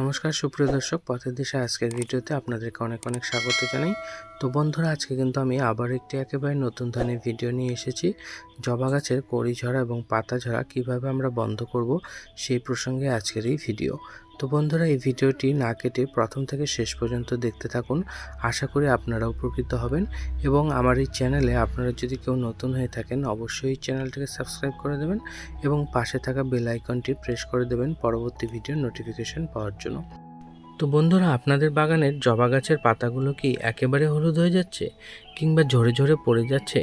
নমস্কার, সুপ্রিয় দর্শক, পথের দিশা আজকের ভিডিওতে আপনাদেরকে অনেক অনেক স্বাগত জানাই। তো বন্ধুরা, আজকে কিন্তু আমি আবার একটি একেবারে নতুন ধরনের ভিডিও নিয়ে এসেছি। জবা গাছের কড়ি ঝরা এবং পাতা ঝরা কীভাবে আমরা বন্ধ করব সেই প্রসঙ্গে আজকের এই ভিডিও। তো বন্ধুরা, এই ভিডিওটি না কেটে প্রথম থেকে শেষ পর্যন্ত দেখতে থাকুন। আশা করি আপনারা উপকৃত হবেন এবং আমার এই চ্যানেলে আপনারা যদি কেউ নতুন হয়ে থাকেন, অবশ্যই এই চ্যানেলটিকে সাবস্ক্রাইব করে দেবেন এবং পাশে থাকা বেল আইকনটি প্রেস করে দেবেন পরবর্তী ভিডিওর নোটিফিকেশন পাওয়ার জন্য। তো বন্ধুরা, আপনাদের বাগানের জবা গাছের পাতাগুলো কি একেবারে হলুদ হয়ে যাচ্ছে কিংবা ঝরে ঝরে পড়ে যাচ্ছে?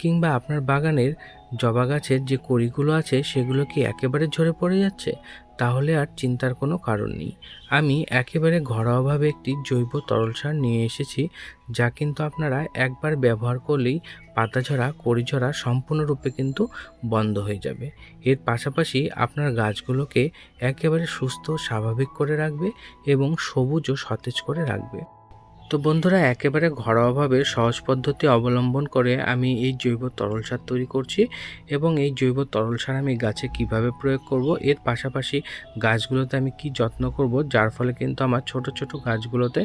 কিংবা আপনার বাগানের জবা গাছের যে কড়িগুলো আছে, সেগুলো কি একেবারে ঝরে পড়ে যাচ্ছে? তাহলে আর চিন্তার কোনো কারণ নেই। আমি একেবারে ঘরোয়াভাবে একটি জৈব তরল সার নিয়ে এসেছি, যা কিন্তু আপনারা একবার ব্যবহার করলেই পাতা ঝরা কড়ি ঝরা সম্পূর্ণরূপে কিন্তু বন্ধ হয়ে যাবে। এর পাশাপাশি আপনার গাছগুলোকে একেবারে সুস্থ, স্বাভাবিক করে রাখবে এবং সবুজ ও সতেজ করে রাখবে। তো বন্ধুরা, একেবারে ঘরোয়াভাবে সহজ পদ্ধতি অবলম্বন করে আমি এই জৈব তরল সার তৈরি করছি এবং এই জৈব তরল সার আমি গাছে কীভাবে প্রয়োগ করব, এর পাশাপাশি গাছগুলোতে আমি কি যত্ন করব, যার ফলে কিন্তু আমার ছোট ছোট গাছগুলোতে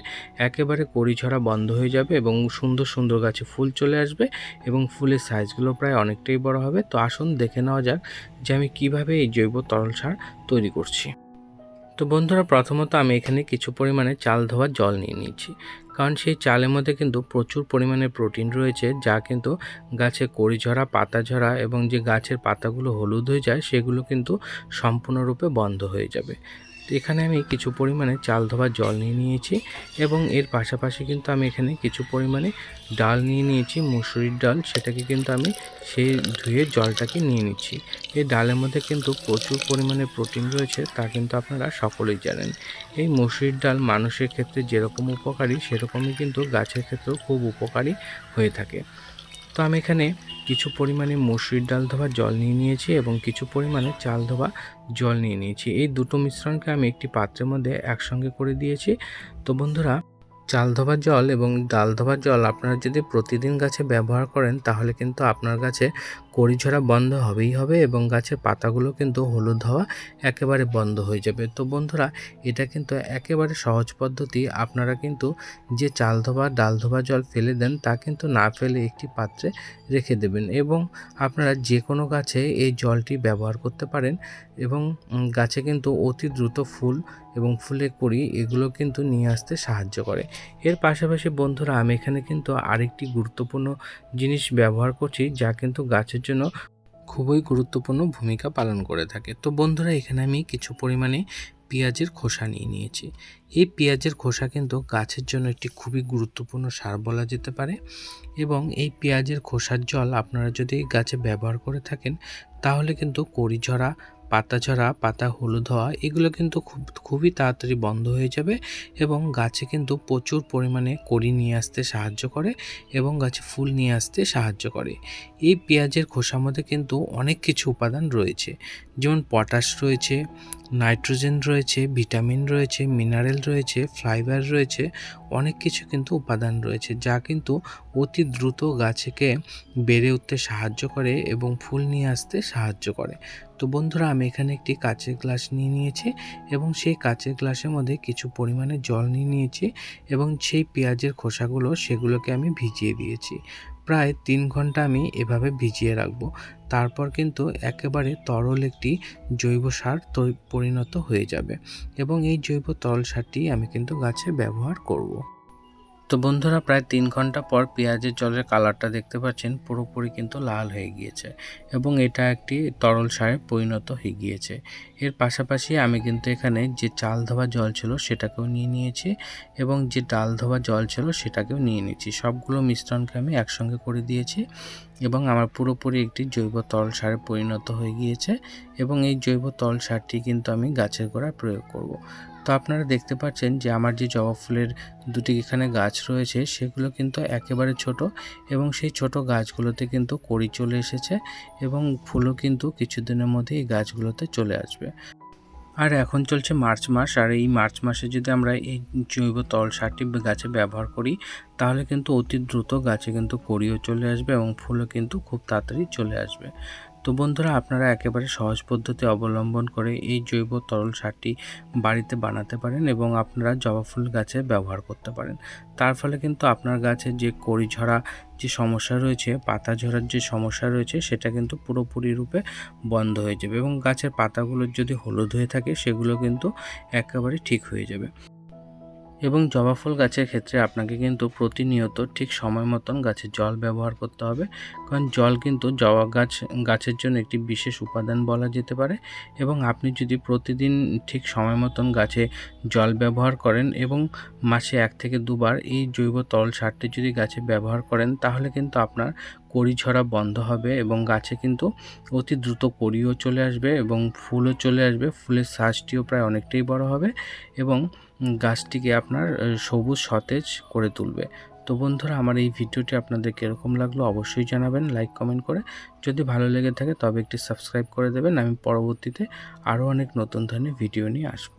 একেবারে কড়ি ঝরা বন্ধ হয়ে যাবে এবং সুন্দর সুন্দর গাছে ফুল চলে আসবে এবং ফুলের সাইজগুলো প্রায় অনেকটাই বড় হবে। তো আসুন দেখে নেওয়া যাক যে আমি কীভাবে এই জৈব তরল সার তৈরি করছি। তো বন্ধুরা, প্রথমত আমি এখানে কিছু পরিমাণে চাল ধোয়া জল নিয়ে নিয়েছি। কারণ সেই চালের মধ্যে কিন্তু প্রচুর পরিমাণে প্রোটিন রয়েছে, যা কিন্তু গাছে কড়ি ঝরা, পাতা ঝরা এবং যে গাছের পাতাগুলো হলুদ হয়ে যায়, সেগুলো কিন্তু সম্পূর্ণরূপে বন্ধ হয়ে যাবে। তো এখানে আমি কিছু পরিমাণে চাল ধোবার জল নিয়ে নিয়েছি এবং এর পাশাপাশি কিন্তু আমি এখানে কিছু পরিমাণে ডাল নিয়ে নিয়েছি, মুসুরির ডাল। সেটাকে কিন্তু আমি সেই ধুয়ে জলটাকে নিয়ে নিচ্ছি। এই ডালের মধ্যে কিন্তু প্রচুর পরিমাণে প্রোটিন রয়েছে, তা কিন্তু আপনারা সকলেই জানেন। এই মুসুরির ডাল মানুষের ক্ষেত্রে যেরকম উপকারী, সেরকমই কিন্তু গাছের ক্ষেত্রেও খুব উপকারী হয়ে থাকে। তো আমি এখানে কিছু পরিমাণে মসুরির ডাল ধোয়া জল নিয়ে নিয়েছি এবং কিছু পরিমাণে চাল ধোয়া জল নিয়ে নিয়েছি। এই দুটো মিশ্রণকে আমি একটি পাত্রের মধ্যে একসঙ্গে করে দিয়েছি। তো বন্ধুরা, চাল ধোবার জল এবং ডাল ধোবার জল আপনারা যদি প্রতিদিন গাছে ব্যবহার করেন, তাহলে কিন্তু আপনার গাছে কড়ি ঝরা বন্ধ হবেই হবে এবং গাছের পাতাগুলো কিন্তু হলুদ হওয়া একেবারে বন্ধ হয়ে যাবে। তো বন্ধুরা, এটা কিন্তু একেবারে সহজ পদ্ধতি। আপনারা কিন্তু যে চাল ধোবা, ডাল ধোবা জল ফেলে দেন, তা কিন্তু না ফেলে একটি পাত্রে রেখে দেবেন এবং আপনারা যে কোনো গাছে এই জলটি ব্যবহার করতে পারেন এবং গাছে কিন্তু অতি দ্রুত ফুল এবং ফুলে কড়ি এগুলো কিন্তু নিয়ে আসতে সাহায্য করে। এর পাশাপাশি বন্ধুরা, আমি এখানে কিন্তু আরেকটি গুরুত্বপূর্ণ জিনিস ব্যবহার করছি যা কিন্তু গাছের জন্য খুবই গুরুত্বপূর্ণ ভূমিকা পালন করে থাকে। তো বন্ধুরা, এখানে আমি কিছু পরিমাণে পেঁয়াজের খোসা নিয়ে নিয়েছি। এই পেঁয়াজের খোসা কিন্তু গাছের জন্য একটি খুবই গুরুত্বপূর্ণ সার বলা যেতে পারে এবং এই পেঁয়াজের খোসার জল আপনারা যদি গাছে ব্যবহার করে থাকেন, তাহলে কিন্তু কড়ি ঝরা পাতা ঝরা, পাতা হলুদ হওয়া, এগুলো কিন্তু খুব, খুবই তাড়াতাড়ি বন্ধ হয়ে যাবে এবং গাছে কিন্তু প্রচুর পরিমাণে কড়ি নিয়ে আসতে সাহায্য করে এবং গাছে ফুল নিয়ে আসতে সাহায্য করে। এই পেঁয়াজের খোসার মধ্যে কিন্তু অনেক কিছু উপাদান রয়েছে। যেমন পটাশ রয়েছে নাইট্রোজেন রয়েছে, ভিটামিন রয়েছে, মিনারেল রয়েছে, ফাইবার রয়েছে, অনেক কিছু কিন্তু উপাদান রয়েছে যা কিন্তু অতি দ্রুত গাছকে বেড়ে উঠতে সাহায্য করে এবং ফুল নিয়ে আসতে সাহায্য করে। তো বন্ধুরা, আমি এখানে একটি কাচের গ্লাস নিয়ে নিয়েছি এবং সেই কাচের গ্লাসের মধ্যে কিছু পরিমাণে জল নিয়ে নিয়েছি এবং সেই পেঁয়াজের খোসাগুলো সেগুলোকে আমি ভিজিয়ে দিয়েছি। প্রায় তিন ঘণ্টা আমি এভাবে ভিজিয়ে রাখব তারপর কিন্তু একেবারে তরল একটি জৈব সার পরিণত হয়ে যাবে এবং এই জৈব তরল সারটি আমি কিন্তু গাছে ব্যবহার করব। তো বন্ধুরা, প্রায় তিন ঘণ্টা পর পেঁয়াজের জলের কালারটা দেখতে পাচ্ছেন, পুরোপুরি কিন্তু লাল হয়ে গিয়েছে এবং এটা একটি তরল সারে পরিণত হয়ে গিয়েছে এর পাশাপাশি আমি কিন্তু এখানে যে চাল ধোয়া জল ছিল সেটাকেও নিয়ে নিয়েছি এবং যে ডাল ধোয়া জল ছিল সেটাকেও নিয়ে নিয়েছি সবগুলো মিশ্রণকে আমি একসঙ্গে করে দিয়েছি এবং আমার পুরোপুরি একটি জৈব তরল সারে পরিণত হয়ে গিয়েছে এবং এই জৈব তরল সারটি কিন্তু আমি গাছের গোড়ায় প্রয়োগ করব। তো আপনারা দেখতে পাচ্ছেন যে আমার যে জবা ফুলের দুটি এখানে গাছ রয়েছে, সেগুলো কিন্তু একেবারে ছোট এবং সেই ছোট গাছগুলোতে কিন্তু কড়ি চলে এসেছে এবং ফুলও কিন্তু কিছুদিনের মধ্যে এই গাছগুলোতে চলে আসবে। আর এখন চলছে মার্চ মাস, আর এই মার্চ মাসে যদি আমরা এই জৈব তল সারটি গাছে ব্যবহার করি, তাহলে কিন্তু অতি দ্রুত গাছে কিন্তু কড়িও চলে আসবে এবং ফুলও কিন্তু খুব তাড়াতাড়ি চলে আসবে। তো বন্ধুরা, আপনারা একেবারে সহজ পদ্ধতি অবলম্বন করে এই জৈব তরল সারটি বাড়িতে বানাতে পারেন এবং আপনারা জবা ফুল গাছে ব্যবহার করতে পারেন। তার ফলে কিন্তু আপনার গাছে যে কড়ি ঝরা যে সমস্যা রয়েছে, পাতা ঝরার যে সমস্যা রয়েছে, সেটা কিন্তু পুরোপুরি রূপে বন্ধ হয়ে যাবে এবং গাছের পাতাগুলোর যদি হলুদ হয়ে থাকে, সেগুলো কিন্তু একেবারে ঠিক হয়ে যাবে। এবং জবা ফুল গাছের ক্ষেত্রে আপনাকে কিন্তু প্রতিনিয়ত ঠিক সময় মতন গাছে জল ব্যবহার করতে হবে। কারণ জল কিন্তু জবা গাছ, গাছের জন্য একটি বিশেষ উপাদান বলা যেতে পারে এবং আপনি যদি প্রতিদিন ঠিক সময় মতন গাছে জল ব্যবহার করেন এবং মাসে এক থেকে দুবার এই জৈব তরল সারটি যদি গাছে ব্যবহার করেন, তাহলে কিন্তু আপনার কড়ি ঝরা বন্ধ হবে এবং গাছে কিন্তু অতি দ্রুত কড়িও চলে আসবে এবং ফুলও চলে আসবে। ফুলের সাইজটিও প্রায় অনেকটাই বড় হবে এবং গাছটিকে আপনার সবুজ সতেজ করে তুলবে। তো বন্ধুরা, আমার এই ভিডিওটি আপনাদের কীরকম লাগল অবশ্যই জানাবেন, লাইক, কমেন্ট করে। যদি ভালো লেগে থাকে তবে একটি সাবস্ক্রাইব করে দেবেন। আমি পরবর্তীতে আরও অনেক নতুন ধরনের ভিডিও নিয়ে আসব।